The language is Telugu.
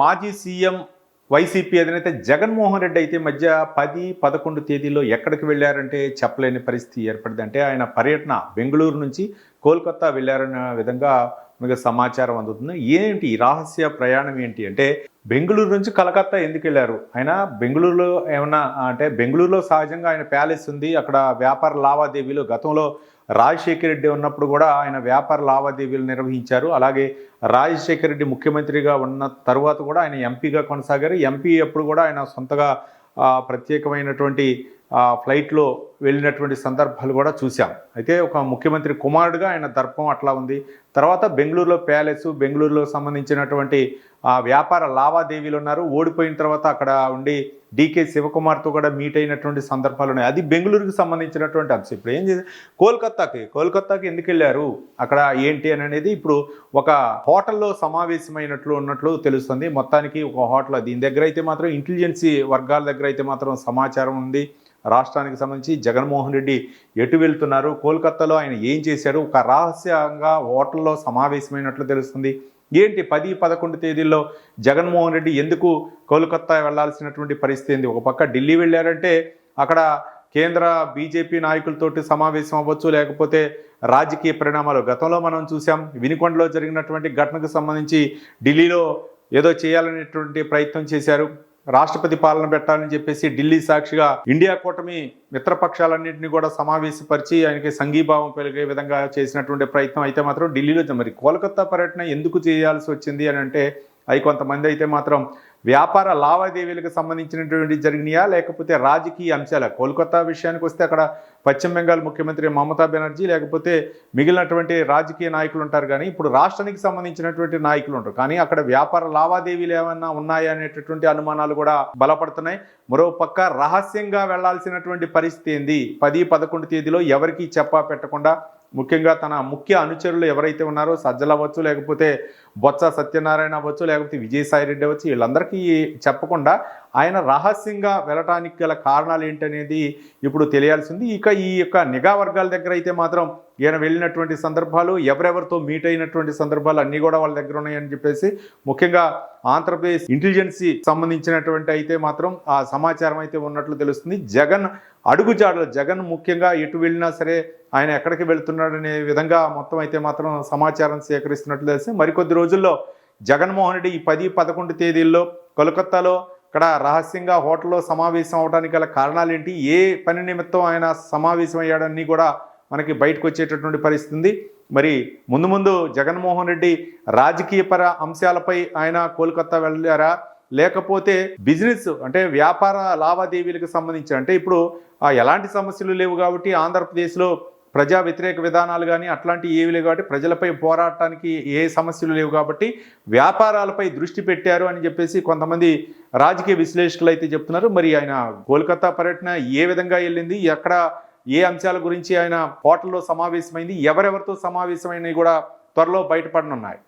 మాజీ సీఎం వైసీపీ అధినేత జగన్మోహన్ రెడ్డి అయితే మధ్య పది పదకొండు తేదీలో ఎక్కడికి వెళ్ళారంటే చెప్పలేని పరిస్థితి ఏర్పడింది. అంటే ఆయన పర్యటన బెంగళూరు నుంచి కోల్కతా వెళ్ళారన్న విధంగా మీకు సమాచారం అందుతుంది. ఏంటి రహస్య ప్రయాణం ఏంటి? అంటే బెంగళూరు నుంచి కలకత్తా ఎందుకు వెళ్ళారు? ఆయన బెంగళూరులో ఏమన్నా అంటే బెంగళూరులో సహజంగా ఆయన ప్యాలెస్ ఉంది. అక్కడ వ్యాపార లావాదేవీలు గతంలో రాజశేఖర రెడ్డి ఉన్నప్పుడు కూడా ఆయన వ్యాపార లావాదేవీలు నిర్వహించారు. అలాగే రాజశేఖర రెడ్డి ముఖ్యమంత్రిగా ఉన్న తర్వాత కూడా ఆయన ఎంపీగా కొనసాగారు. ఎంపీ అప్పుడు కూడా ఆయన సొంతగా ప్రత్యేకమైనటువంటి ఫ్లైట్లో వెళ్ళినటువంటి సందర్భాలు కూడా చూసాం అయితే ఒక ముఖ్యమంత్రి కుమారుడుగా ఆయన దర్పం అట్లా ఉంది. తర్వాత బెంగళూరులో ప్యాలెస్ బెంగళూరులో సంబంధించినటువంటి ఆ, వ్యాపార లావాదేవీలు ఉన్నారు. ఓడిపోయిన తర్వాత అక్కడ ఉండి డీకే శివకుమార్తో కూడా మీట్ అయినటువంటి సందర్భాలు ఉన్నాయి. అది బెంగళూరుకి సంబంధించినటువంటి అంశం. ఇప్పుడు ఏం చేసి కోల్కత్తాకి కోల్కత్తాకి ఎందుకు వెళ్ళారు? అక్కడ ఏంటి అని అనేది ఇప్పుడు ఒక హోటల్లో సమావేశమైనట్లు ఉన్నట్లు తెలుస్తుంది. మొత్తానికి ఒక హోటల్ దీని దగ్గర అయితే మాత్రం ఇంటెలిజెన్సీ వర్గాల దగ్గర అయితే మాత్రం సమాచారం ఉంది. రాష్ట్రానికి సంబంధించి జగన్మోహన్ రెడ్డి ఎటు వెళ్తున్నారు? కోల్కతాలో ఆయన ఏం చేశారు ఒక రహస్యంగా హోటల్లో సమావేశమైనట్లు తెలుస్తుంది. ఏంటి పది పదకొండు తేదీల్లో జగన్మోహన్ రెడ్డి ఎందుకు కోల్కతా వెళ్ళాల్సినటువంటి పరిస్థితి ఏంది? ఒక పక్క ఢిల్లీ వెళ్ళారంటే అక్కడ కేంద్ర బీజేపీ నాయకులతోటి సమావేశం అవ్వచ్చు లేకపోతే రాజకీయ పరిణామాలు. గతంలో మనం చూసాం వినికొండలో జరిగినటువంటి ఘటనకు సంబంధించి ఢిల్లీలో ఏదో చేయాలనేటువంటి ప్రయత్నం చేశారు. రాష్ట్రపతి పాలన పెట్టాలని చెప్పేసి ఢిల్లీ సాక్షిగా ఇండియా కూటమి మిత్రపక్షాలన్నింటినీ కూడా సమావేశపరిచి ఆయనకి సంఘీభావం పెరిగే విధంగా చేసినటువంటి ప్రయత్నం అయితే మాత్రం ఢిల్లీలో మరి కోల్కతా పర్యటన ఎందుకు చేయాల్సి వచ్చింది అని అంటే అవి కొంతమంది అయితే మాత్రం వ్యాపార లావాదేవీలకు సంబంధించినటువంటి జరిగినాయా? లేకపోతే రాజకీయ అంశాల? కోల్కతా విషయానికి వస్తే అక్కడ పశ్చిమ బెంగాల్ ముఖ్యమంత్రి మమతా బెనర్జీ లేకపోతే మిగిలినటువంటి రాజకీయ నాయకులు ఉంటారు కానీ ఇప్పుడు రాష్ట్రానికి సంబంధించినటువంటి నాయకులు ఉంటారు. కానీ అక్కడ వ్యాపార లావాదేవీలు ఏమన్నా ఉన్నాయా అనేటటువంటి అనుమానాలు కూడా బలపడుతున్నాయి. మరో పక్క రహస్యంగా వెళ్ళాల్సినటువంటి పరిస్థితి ఏంది? పది పదకొండు తేదీలో ఎవరికి చెప్పా పెట్టకుండా ముఖ్యంగా తన ముఖ్య అనుచరులు ఎవరైతే ఉన్నారో సజ్జలు లేకపోతే బొత్స సత్యనారాయణ అవ్వచ్చు లేకపోతే విజయసాయి రెడ్డి అవ్వచ్చు వీళ్ళందరికీ చెప్పకుండా ఆయన రహస్యంగా వెళ్ళటానికి గల కారణాలు ఏంటనేది ఇప్పుడు తెలియాల్సింది. ఇక ఈ యొక్క నిఘా వర్గాల దగ్గర అయితే మాత్రం ఈయన వెళ్ళినటువంటి సందర్భాలు ఎవరెవరితో మీట్ అయినటువంటి సందర్భాలు అన్నీ కూడా వాళ్ళ దగ్గర ఉన్నాయని చెప్పేసి ముఖ్యంగా ఆంధ్రప్రదేశ్ ఇంటెలిజెన్సీ సంబంధించినటువంటి అయితే మాత్రం ఆ సమాచారం అయితే ఉన్నట్లు తెలుస్తుంది. జగన్ అడుగుజాడలు జగన్ ముఖ్యంగా ఎటు వెళ్ళినా సరే ఆయన ఎక్కడికి వెళుతున్నాడనే విధంగా మొత్తం అయితే మాత్రం సమాచారం సేకరిస్తున్నట్లు తెలిసి మరికొద్ది రోజుల్లో జగన్మోహన్ రెడ్డి ఈ పది పదకొండు తేదీల్లో కోలకత్తాలో ఇక్కడ రహస్యంగా హోటల్లో సమావేశం అవడానికి గల కారణాలు ఏంటి ఏ పని నిమిత్తం ఆయన సమావేశం అయ్యాడని కూడా మనకి బయటకు వచ్చేటటువంటి పరిస్థితి మరి ముందు ముందు జగన్మోహన్ రెడ్డి రాజకీయపర అంశాలపై ఆయన కోల్కతా వెళ్ళారా? లేకపోతే బిజినెస్ అంటే వ్యాపార లావాదేవీలకు సంబంధించి అంటే ఇప్పుడు ఎలాంటి సమస్యలు లేవు కాబట్టి ఆంధ్రప్రదేశ్లో ప్రజా వ్యతిరేక విధానాలు కానీ అట్లాంటివి ఏవి లేవు కాబట్టి ప్రజలపై పోరాటానికి ఏ సమస్యలు లేవు కాబట్టి వ్యాపారాలపై దృష్టి పెట్టారు అని చెప్పేసి కొంతమంది రాజకీయ విశ్లేషకులు అయితే చెప్తున్నారు. మరి ఆయన కోల్కతా పర్యటన ఏ విధంగా వెళ్ళింది? ఎక్కడ ఏ అంశాల గురించి ఆయన హోటల్లో సమావేశమైంది? ఎవరెవరితో సమావేశమైనవి కూడా త్వరలో బయటపడనున్నాయి.